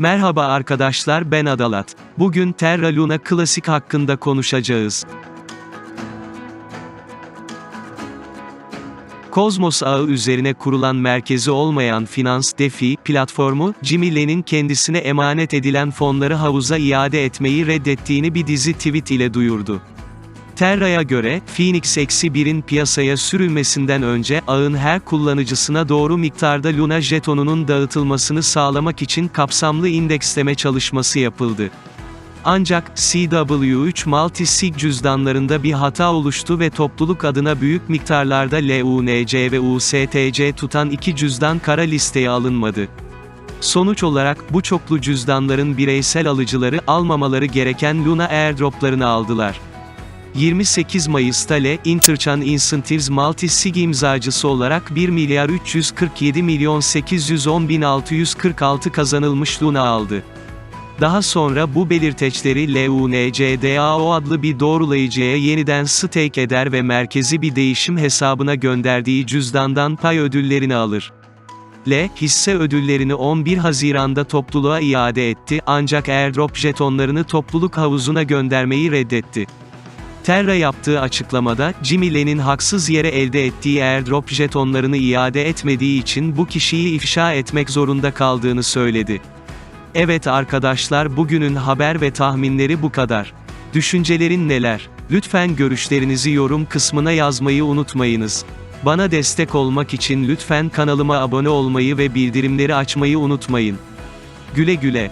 Merhaba arkadaşlar ben Adalat. Bugün Terra Luna Klasik hakkında konuşacağız. Kozmos ağı üzerine kurulan merkezi olmayan finans DeFi platformu, Jimmy Len'in kendisine emanet edilen fonları havuza iade etmeyi reddettiğini bir dizi tweet ile duyurdu. Terra'ya göre, Phoenix eksi 1'in piyasaya sürülmesinden önce, ağın her kullanıcısına doğru miktarda Luna jetonunun dağıtılmasını sağlamak için kapsamlı indeksleme çalışması yapıldı. Ancak, CW3 multi-sig cüzdanlarında bir hata oluştu ve topluluk adına büyük miktarlarda LUNC ve USTC tutan iki cüzdan kara listeye alınmadı. Sonuç olarak, bu çoklu cüzdanların bireysel alıcıları, almamaları gereken Luna airdroplarını aldılar. 28 Mayıs'ta Le Interchan Incentives Multi-Sig imzacısı olarak 1 milyar 347 milyon 810 bin 646 kazanılmış Luna aldı. Daha sonra bu belirteçleri LUNCDAO adlı bir doğrulayıcıya yeniden stake eder ve merkezi bir değişim hesabına gönderdiği cüzdandan pay ödüllerini alır. L, hisse ödüllerini 11 Haziran'da topluluğa iade etti ancak airdrop jetonlarını topluluk havuzuna göndermeyi reddetti. Terra yaptığı açıklamada, Jimmy Len'in haksız yere elde ettiği airdrop jetonlarını iade etmediği için bu kişiyi ifşa etmek zorunda kaldığını söyledi. Evet arkadaşlar bugünün haber ve tahminleri bu kadar. Düşüncelerin neler? Lütfen görüşlerinizi yorum kısmına yazmayı unutmayınız. Bana destek olmak için lütfen kanalıma abone olmayı ve bildirimleri açmayı unutmayın. Güle güle.